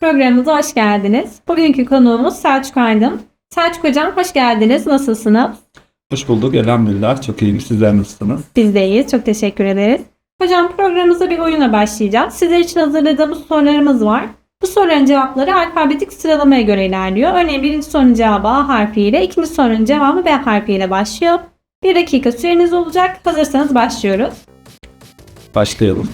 Programımıza hoş geldiniz. Bugünkü konuğumuz Selçuk Aydın. Selçuk Hocam hoş geldiniz. Nasılsınız? Hoş bulduk. Elhamdülillah. Çok iyiyim. Sizler nasılsınız? Biz de iyiyiz. Çok teşekkür ederiz. Hocam programımıza bir oyuna başlayacağız. Sizler için hazırladığımız sorularımız var. Bu soruların cevapları alfabetik sıralamaya göre ilerliyor. Örneğin birinci sorunun cevabı A harfiyle, ikinci sorunun cevabı B harfiyle başlıyor. Bir dakika süreniz olacak. Hazırsanız başlıyoruz. Başlayalım.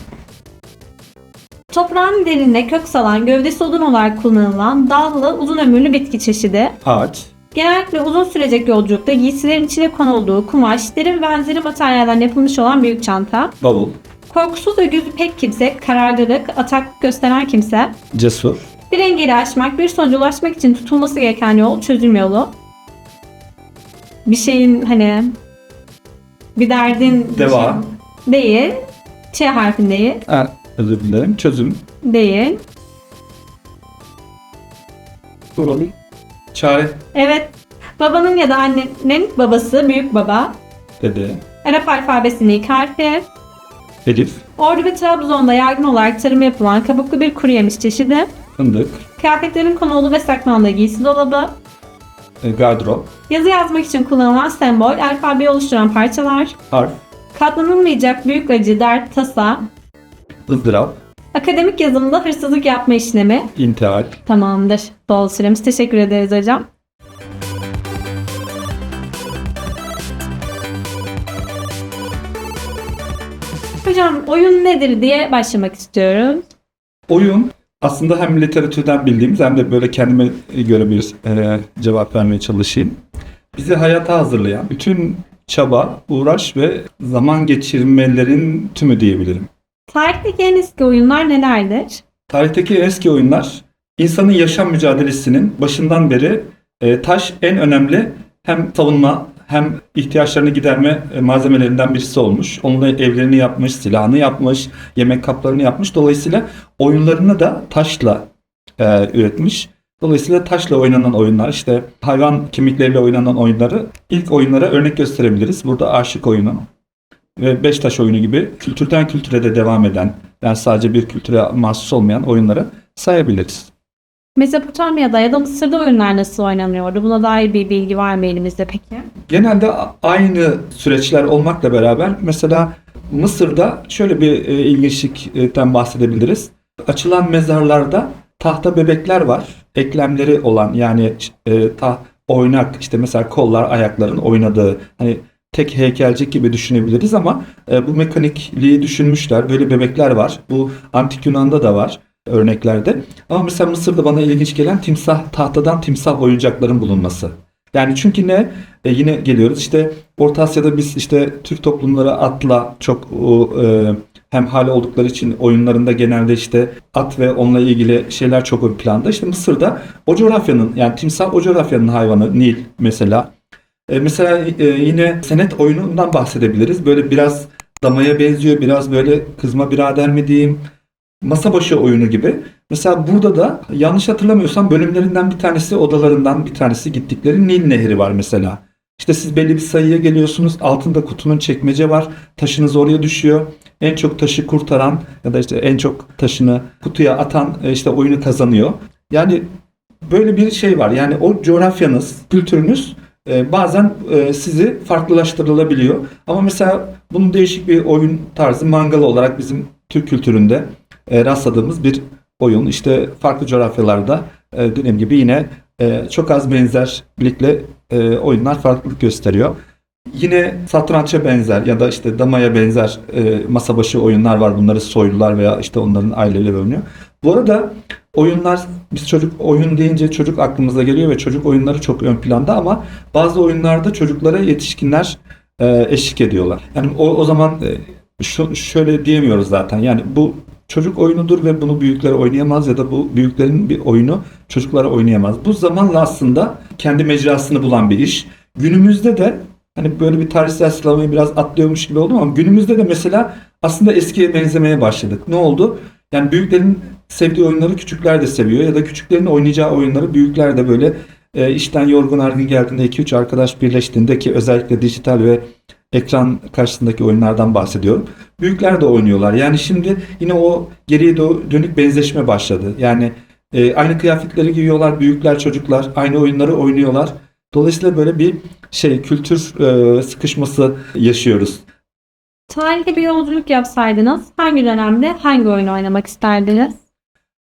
Toprağın derinine kök salan, gövdesi odun olarak kullanılan dallı, uzun ömürlü bitki çeşidi. Ağaç, Genellikle uzun sürecek yolculukta giysilerin içine konulduğu kumaş, derin benzeri materyallerden yapılmış olan büyük çanta. bavul, Korkusuz ve gözü pek kimse, kararlılık, atak gösteren kimse. cesur, Bir engeli aşmak, bir sonuca ulaşmak için tutulması gereken yol, çözüm yolu. Bir şeyin hani bir derdin Deva. değil. Ç harfindeyi er, özür dilerim, çözüm, değil. çare, Evet. Babanın ya da annenin babası, büyük baba. dede, Arap alfabesinin ilk harfi. elif, Ordu ve Trabzon'da yaygın olarak tarım yapılan kabuklu bir kuru yemiş çeşidi. fındık, Kıyafetlerin konulu ve saklandığı giysi dolabı. e, gardırop, Yazı yazmak için kullanılan sembol, alfabeyi oluşturan parçalar. harf, Katlanılmayacak büyük acı, dert, tasa. Izdırap, Akademik yazılımda hırsızlık yapma işlemi. intihal, Tamamdır. Bol süremiz. Teşekkür ederiz hocam. Hocam oyun nedir diye başlamak istiyorum. oyun. Aslında hem literatürden bildiğimiz hem de böyle kendime göre bir e, cevap vermeye çalışayım. Bizi hayata hazırlayan bütün çaba, uğraş ve zaman geçirmelerin tümü diyebilirim. Tarihteki en eski oyunlar nelerdir? Tarihteki eski oyunlar insanın yaşam mücadelesinin başından beri e, taş en önemli hem savunma hem ihtiyaçlarını giderme e, malzemelerinden birisi olmuş. Onunla evlerini yapmış, silahını yapmış, yemek kaplarını yapmış. Dolayısıyla oyunlarını da taşla e, üretmiş. Dolayısıyla taşla oynanan oyunlar işte hayvan kemikleriyle oynanan oyunları ilk oyunlara örnek gösterebiliriz. Burada aşık oyunu ve beş taş oyunu gibi kültürden kültüre de devam eden yani sadece bir kültüre mahsus olmayan oyunları sayabiliriz. Mezopotamya'da ya da Mısır'da oyunlar nasıl oynanıyordu? Buna dair bir bilgi var mı elimizde peki? Genelde aynı süreçler olmakla beraber mesela Mısır'da şöyle bir e, ilginçlikten bahsedebiliriz. Açılan mezarlarda tahta bebekler var. Eklemleri olan yani e, ta, oynak işte mesela kollar ayakların oynadığı hani tek heykelcik gibi düşünebiliriz ama e, bu mekanikliği düşünmüşler. Böyle bebekler var. Bu antik Yunan'da da var örneklerde. Ama mesela Mısır'da bana ilginç gelen timsah tahtadan timsah oyuncakların bulunması. Yani çünkü ne? E, yine geliyoruz işte Orta Asya'da biz işte Türk toplumları atla çok e, hem hali oldukları için oyunlarında genelde işte at ve onunla ilgili şeyler çok ön planda. İşte Mısır'da o coğrafyanın yani timsah o coğrafyanın hayvanı Nil mesela. E, mesela e, yine senet oyunundan bahsedebiliriz. Böyle biraz damaya benziyor. Biraz böyle kızma birader mi diyeyim. Masa başı oyunu gibi. Mesela burada da yanlış hatırlamıyorsam bölümlerinden bir tanesi odalarından bir tanesi gittikleri Nil Nehri var mesela. İşte siz belli bir sayıya geliyorsunuz. Altında kutunun çekmece var. Taşınız oraya düşüyor. En çok taşı kurtaran ya da işte en çok taşını kutuya atan e, işte oyunu kazanıyor. Yani böyle bir şey var. Yani o coğrafyanız, kültürünüz e, bazen e, sizi farklılaştırılabiliyor. Ama mesela bunun değişik bir oyun tarzı mangal olarak bizim Türk kültüründe e, rastladığımız bir oyun. İşte farklı coğrafyalarda e, dediğim gibi yine e, çok az benzerlikle e, oyunlar farklılık gösteriyor. Yine satrança benzer ya da işte damaya benzer masa başı oyunlar var. Bunları soylular veya işte onların aileleri oynuyor. Bu arada oyunlar biz çocuk oyun deyince çocuk aklımıza geliyor ve çocuk oyunları çok ön planda ama bazı oyunlarda çocuklara yetişkinler e, eşlik ediyorlar. Yani o, o zaman e, şu, şöyle diyemiyoruz zaten. Yani bu çocuk oyunudur ve bunu büyükler oynayamaz ya da bu büyüklerin bir oyunu çocuklar oynayamaz. Bu zamanla aslında kendi mecrasını bulan bir iş. Günümüzde de hani böyle bir tarihsel sıralamayı biraz atlıyormuş gibi oldum ama günümüzde de mesela aslında eskiye benzemeye başladık. Ne oldu? Yani büyüklerin sevdiği oyunları küçükler de seviyor ya da küçüklerin oynayacağı oyunları büyükler de böyle e, işten yorgun argın geldiğinde 2-3 arkadaş birleştiğinde ki özellikle dijital ve ekran karşısındaki oyunlardan bahsediyorum. Büyükler de oynuyorlar. Yani şimdi yine o geriye dönük benzeşme başladı. Yani E, aynı kıyafetleri giyiyorlar. Büyükler, çocuklar aynı oyunları oynuyorlar. Dolayısıyla böyle bir şey kültür e, sıkışması yaşıyoruz. Tarihe bir yolculuk yapsaydınız hangi dönemde hangi oyunu oynamak isterdiniz?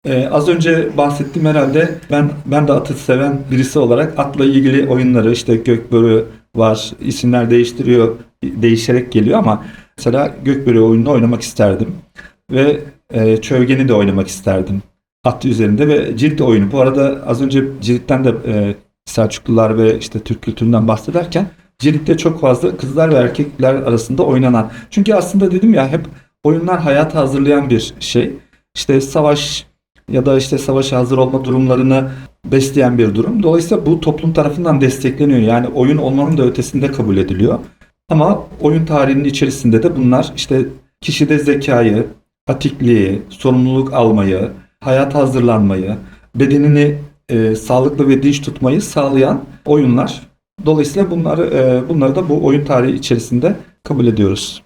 Ee, az önce bahsettiğim herhalde ben ben de atı seven birisi olarak atla ilgili oyunları işte Gökbörü var isimler değiştiriyor değişerek geliyor ama mesela Gökbörü oyununu oynamak isterdim ve e, Çövgen'i de oynamak isterdim at üzerinde ve cirit oyunu. Bu arada az önce ciritten de e, Selçuklular ve işte Türk kültüründen bahsederken ciritte çok fazla kızlar ve erkekler arasında oynanan. Çünkü aslında dedim ya hep oyunlar hayata hazırlayan bir şey. İşte savaş ya da işte savaşa hazır olma durumlarını besleyen bir durum. Dolayısıyla bu toplum tarafından destekleniyor. Yani oyun olmanın da ötesinde kabul ediliyor. Ama oyun tarihinin içerisinde de bunlar işte kişide zekayı, atikliği, sorumluluk almayı, hayata hazırlanmayı, bedenini e, sağlıklı ve dinç tutmayı sağlayan oyunlar. Dolayısıyla bunları e, bunları da bu oyun tarihi içerisinde kabul ediyoruz.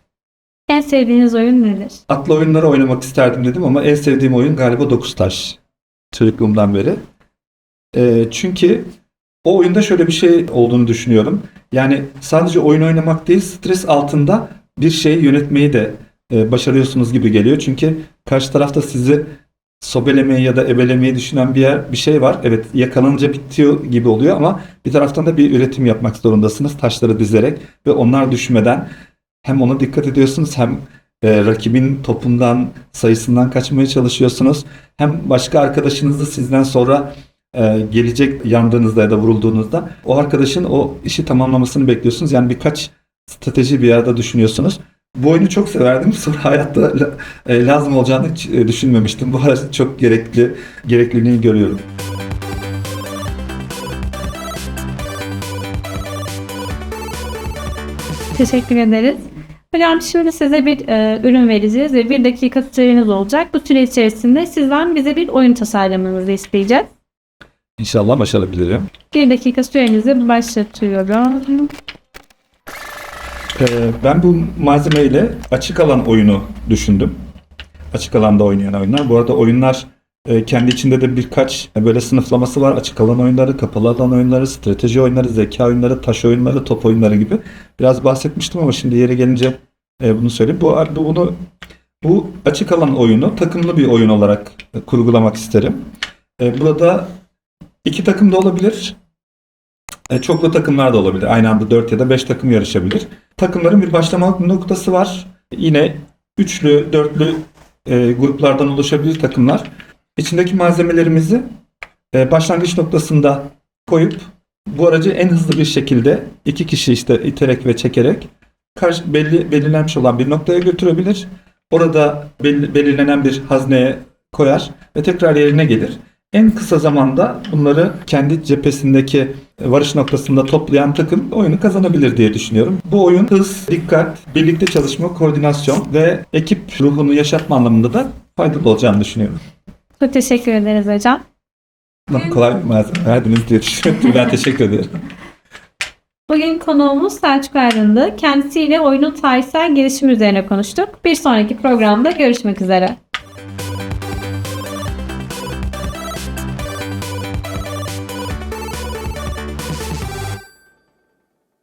En sevdiğiniz oyun nedir? Atlı oyunları oynamak isterdim dedim ama en sevdiğim oyun galiba Dokuz Taş. Çocukluğumdan beri. Ee, çünkü o oyunda şöyle bir şey olduğunu düşünüyorum. Yani sadece oyun oynamak değil, stres altında bir şeyi yönetmeyi de e, başarıyorsunuz gibi geliyor. Çünkü karşı tarafta sizi sobelemeyi ya da ebelemeyi düşünen bir yer, bir şey var. Evet yakalanınca bitiyor gibi oluyor ama bir taraftan da bir üretim yapmak zorundasınız taşları dizerek ve onlar düşmeden hem ona dikkat ediyorsunuz hem e, rakibin topundan sayısından kaçmaya çalışıyorsunuz. Hem başka arkadaşınız da sizden sonra e, gelecek yandığınızda ya da vurulduğunuzda o arkadaşın o işi tamamlamasını bekliyorsunuz. Yani birkaç strateji bir arada düşünüyorsunuz. Bu oyunu çok severdim. Sonra hayatta e, lazım olacağını hiç e, düşünmemiştim. Bu arada çok gerekli gerekliliğini görüyorum. Teşekkür ederiz. Hocam şimdi size bir e, ürün vereceğiz ve bir dakika süreniz olacak. Bu süre içerisinde sizden bize bir oyun tasarlamanızı isteyeceğiz. İnşallah başarabilirim. Bir dakika sürenizi başlatıyorum. Ee, ben bu malzemeyle açık alan oyunu düşündüm. Açık alanda oynayan oyunlar. Bu arada oyunlar e, kendi içinde de birkaç e, böyle sınıflaması var. Açık alan oyunları, kapalı alan oyunları, strateji oyunları, zeka oyunları, taş oyunları, top oyunları gibi. Biraz bahsetmiştim ama şimdi yere gelince e, bunu söyleyeyim. Bu, bu bunu bu açık alan oyunu takımlı bir oyun olarak e, kurgulamak isterim. E, burada iki takım da olabilir. E, çoklu takımlar da olabilir. Aynı anda 4 ya da 5 takım yarışabilir. Takımların bir başlama noktası var. Yine üçlü, dörtlü e, gruplardan oluşabilir takımlar. İçindeki malzemelerimizi e, başlangıç noktasında koyup bu aracı en hızlı bir şekilde iki kişi işte iterek ve çekerek karşı belli belirlenmiş olan bir noktaya götürebilir. Orada belli- belirlenen bir hazneye koyar ve tekrar yerine gelir. En kısa zamanda bunları kendi cephesindeki varış noktasında toplayan takım oyunu kazanabilir diye düşünüyorum. Bu oyun hız, dikkat, birlikte çalışma, koordinasyon ve ekip ruhunu yaşatma anlamında da faydalı olacağını düşünüyorum. Çok teşekkür ederiz hocam. Kolay verdiniz diye düşünüyorum. Ben teşekkür ederim. Bugün konuğumuz Selçuk Ayrındı. Kendisiyle oyunun tarihsel gelişimi üzerine konuştuk. Bir sonraki programda görüşmek üzere.